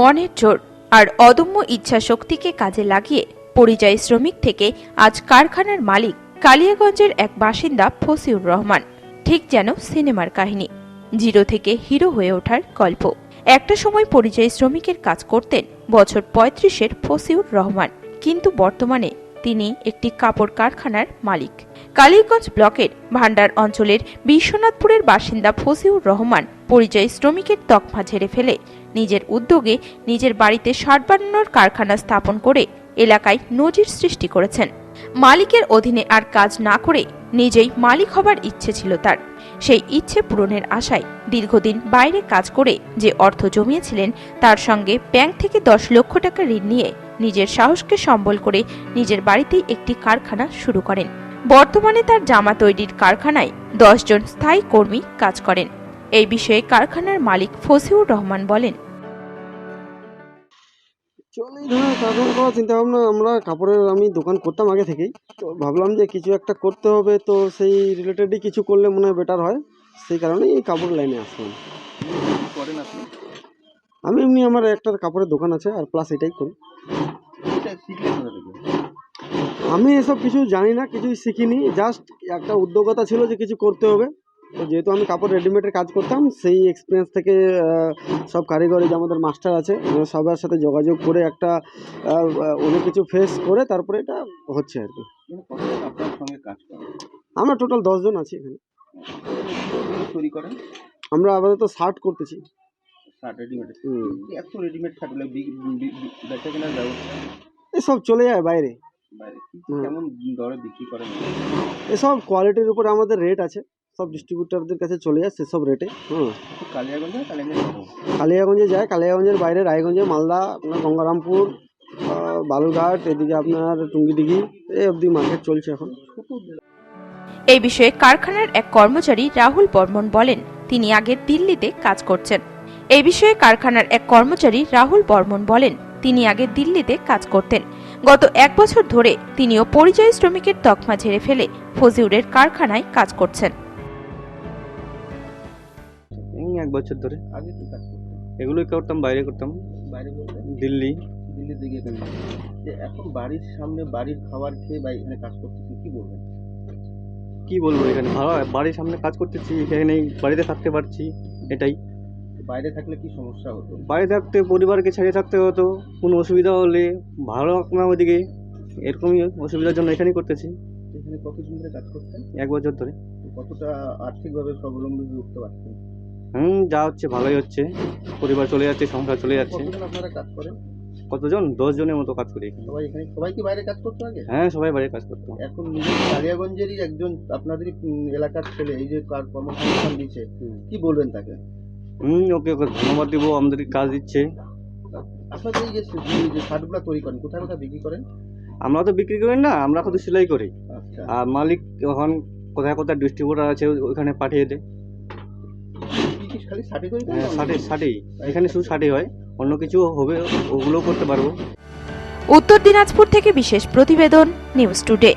মনের জোর আর অদম্য ইচ্ছা শক্তিকে কাজে লাগিয়ে পরিযায়ী শ্রমিক থেকে আজ কারখানার মালিক কালিয়াগঞ্জের এক বাসিন্দা ফসিউর রহমান, ঠিক যেন সিনেমার কাহিনী। জিরো থেকে হিরো হয়ে ওঠার গল্প। একটা সময় পরিযায়ী শ্রমিকের কাজ করতেন বছর পঁয়ত্রিশের ফসিউর রহমান, কিন্তু বর্তমানে তিনি একটি কাপড় কারখানার মালিক। কালীগঞ্জ ব্লকের ভান্ডার অঞ্চলের বিশ্বনাথপুরের বাসিন্দা ফসিউর রহমান পরিযায়ী শ্রমিকের তকমা ঝেড়ে ফেলে। নিজের উদ্যোগে নিজের বাড়িতে সার বানানোর কারখানা স্থাপন করে এলাকায় নজির সৃষ্টি করেছেন। মালিকের অধীনে আর কাজ না করে নিজেই মালিক হবার ইচ্ছে ছিল তার। সেই ইচ্ছে পূরণের আশায় দীর্ঘদিন বাইরে কাজ করে যে অর্থ জমিয়েছিলেন, তার সঙ্গে ব্যাংক থেকে দশ লক্ষ টাকা ঋণ নিয়ে নিজের সাহসকে সম্বল করে নিজের বাড়িতেই একটি কারখানা শুরু করেন। বর্তমানে তার জামা তৈরির কারখানায় জন স্থায়ী কর্মী কাজ করেন। এই বিষয়ে কারখানার মালিক ফসিউর রহমান বলেন। চলে এই ধরনের কারখানা চিন্তা ভাবনা আমরা কাপড়ের আমি দোকান করতাম আগে থেকেই। তো ভাবলাম যে কিছু একটা করতে হবে তো সেই রিলেটেডই কিছু করলে মনে হয় বেটার হয়। সেই কারণেই এই কাপড় লাইনে আসলাম। করেন আপনি? আমি এমনি আমার একটা কাপড়ের দোকান আছে আর প্লাস এটাই করি। আমি এসব কিছু জানি না কিছুই শিখিনি। জাস্ট একটা উদ্যোগতা ছিল যে কিছু করতে হবে। যেহেতু আমি কাপড় রেডিমেডের কাজ করতাম সেই এক্সপিরিয়েন্স থেকে সব কারিগরি যে আমাদের মাস্টার আছে সবার সাথে যোগাযোগ করে একটা অনেক কিছু ফেস করে তারপরে এটা হচ্ছে আর কি। মানে আমরা টোটাল দশজন আছি এখানে। তৈরি করেন? আমরা আপাতত শার্ট করতেছি। রেডিমেড এত রেডিমেড থাকলে বেচা কেনার ব্যবস্থা? এসব চলে যায় বাইরে। বাইরে। কেমন দরে বিক্রি করেন? এসব কোয়ালিটির উপরে আমাদের রেট আছে। সব ডিস্ট্রিবিউটারদের কাছে চলে যায় সেসব রেটে হুম। কালিয়াগঞ্জে কালিয়াগঞ্জে যায় কালিয়াগঞ্জের বাইরে রায়গঞ্জে মালদা আপনার গঙ্গারামপুর বালুরঘাট এদিকে আপনার টুঙ্গিডিঘি এই অবধি মার্কেট চলছে এখন। এই বিষয়ে কারখানার এক কর্মচারী রাহুল বর্মন বলেন তিনি আগে দিল্লিতে কাজ করছেন। এই বিষয়ে কারখানার এক কর্মচারী রাহুল বর্মন বলেন তিনি আগে দিল্লিতে কাজ করতেন। গত এক বছর ধরে তিনিও পরিযায়ী শ্রমিকের তকমা ঝেড়ে ফেলে ফজিউরের কারখানায় কাজ করছেন। এক বছর ধরে। আগে কি কাজ করতেন? এগুলোই করতাম বাইরে করতাম। বাইরে বলতে? দিল্লি। দিল্লিতে গিয়ে কাজ করতেন। যে এখন বাড়ির সামনে বাড়ির খাবার খেয়ে বা এখানে কাজ করতেছেন কি বলবেন? কি বলব এখানে? ভালো বাড়ির সামনে কাজ করতেছি এখানেই বাড়িতে থাকতে পারছি এটাই। বাইরে থাকলে কি সমস্যা হতো? বাইরে থাকতে পরিবারকে ছেড়ে থাকতে হতো কোনো অসুবিধা হলে ভালো না ওইদিকে এরকমই অসুবিধার জন্য এখানেই করতেছি। এখানে কতদিন ধরে কাজ করতেন? এক বছর ধরে। কতটা আর্থিকভাবে স্বাবলম্বী উঠতে পারছেন হুম যা হচ্ছে ভালোই হচ্ছে। পরিবার চলে যাচ্ছে সংসার চলে যাচ্ছে। আপনারা কাজ করেন? কতজন? দশ জনের মতো কাজ করি সবাই এখানে সবাই কি বাইরে কাজ করতো আগে? হ্যাঁ সবাই বাইরে কাজ করতো। এখন নিজের কালিয়াগঞ্জেরই একজন আপনাদেরই এলাকার ছেলে এই যে কার কর্মসংস্থান দিচ্ছে কি বলবেন তাকে? হুম ওকে ওকে ধন্যবাদ দিব আমাদের কাজ দিচ্ছে। আপনাদের এই যে শার্টগুলো তৈরি করেন কোথায় কোথায় বিক্রি করেন? আমরা তো বিক্রি করি না আমরা শুধু সেলাই করি। আচ্ছা। আর মালিক এখন কোথায় কোথায় ডিস্ট্রিবিউটার আছে ওইখানে পাঠিয়ে দেয়। খালি করেন হ্যাঁ ষাটে ষাটেই এখানে শুধু ষাটেই হয়। অন্য কিছু হবে ওগুলোও করতে পারব। উত্তর দিনাজপুর থেকে বিশেষ প্রতিবেদন নিউজ টুডে